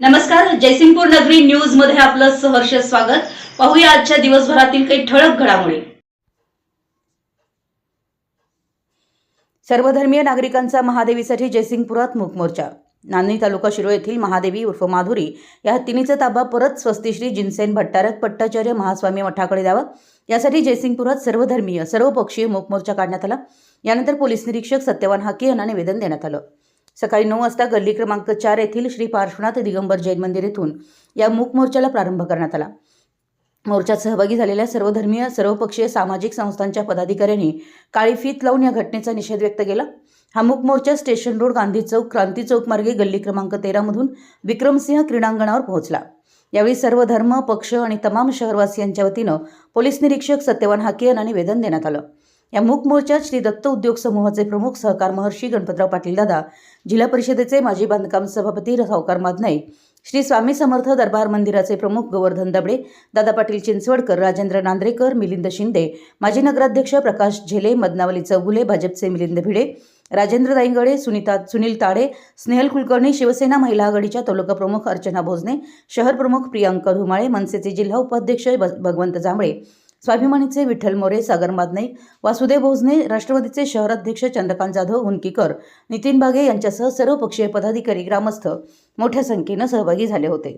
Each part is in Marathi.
नमस्कार जयसिंगपूर नगरी न्यूजमध्ये आपलं सहर्ष स्वागत. पाहूया आजच्या दिवसभरातील काही ठळक घडामोडी. सर्वधर्मीय नागरिकांचा महादेवीसाठी जयसिंगपुरात मूक मोर्चा. नांदणी तालुका शिरो येथील महादेवी उर्फ माधुरी या हत्तीनीचा ताबा परत स्वस्तिश्री जिनसेन भट्टारक पट्टाचार्य महास्वामी मठाकडे द्यावा. यासाठी जयसिंगपुरात सर्वधर्मीय सर्वपक्षीय मूक मोर्चा काढण्यात आला. यानंतर पोलीस निरीक्षक सत्यवान हाके यांना निवेदन देण्यात आलं. सकाळी नऊ वाजता गल्ली क्रमांक चार येथील श्री पार्श्वनाथ दिगंबर जैन मंदिर येथून या मूक मोर्चाला प्रारंभ करण्यात आला. मोर्चात सहभागी झालेल्या सर्वधर्मीय सर्वपक्षीय सामाजिक संस्थांच्या पदाधिकाऱ्यांनी काळी फीत लावून या घटनेचा निषेध व्यक्त केला. हा मूक मोर्चा स्टेशन रोड गांधी चौक क्रांती चौक मार्गे गल्ली क्रमांक तेरामधून विक्रमसिंह क्रीडांगणावर पोहोचला. यावेळी सर्व धर्म पक्ष आणि तमाम शहरवासियांच्या वतीनं पोलीस निरीक्षक सत्यवान हाके यांना निवेदन देण्यात आलं. या मूक मोर्चात श्री दत्त उद्योग समूहाचे प्रमुख सहकार महर्षी गणपतराव पाटील दादा जिल्हा परिषदेचे माजी बांधकाम सभापती सावकार माधनाई श्री स्वामी समर्थ दरबार मंदिराचे प्रमुख गोवर्धन दबडे दादा पाटील चिंचवडकर राजेंद्र नांद्रेकर मिलिंद शिंदे माजी नगराध्यक्ष प्रकाश झेले मदनावली चौगुले भाजपचे मिलिंद भिडे राजेंद्र दाईंगडे सुनीता सुनील ताडे स्नेहल कुलकर्णी शिवसेना महिला आघाडीच्या तालुका प्रमुख अर्चना भोजने शहर प्रमुख प्रियांका धुमाळे मनसेचे जिल्हा उपाध्यक्ष ब- भगवंत जांभळे स्वाभिमानीचे विठ्ठल मोरे सागर मादने वासुदेव भोजने राष्ट्रवादीचे शहराध्यक्ष चंद्रकांत जाधव हुंकीकर नितीन बागे यांच्यासह सर्व पक्षीय पदाधिकारी ग्रामस्थ मोठ्या संख्येनं सहभागी झाले होते.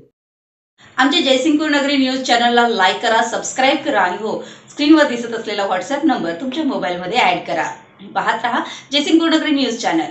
आमच्या जयसिंगपूर नगरी न्यूज चॅनलला लाईक करा सबस्क्राईब करा आणि हो स्क्रीनवर दिसत असलेला व्हॉट्सअप नंबर तुमच्या मोबाईलमध्ये ऍड करा. पाहत राहा जयसिंगपूर नगरी न्यूज चॅनल.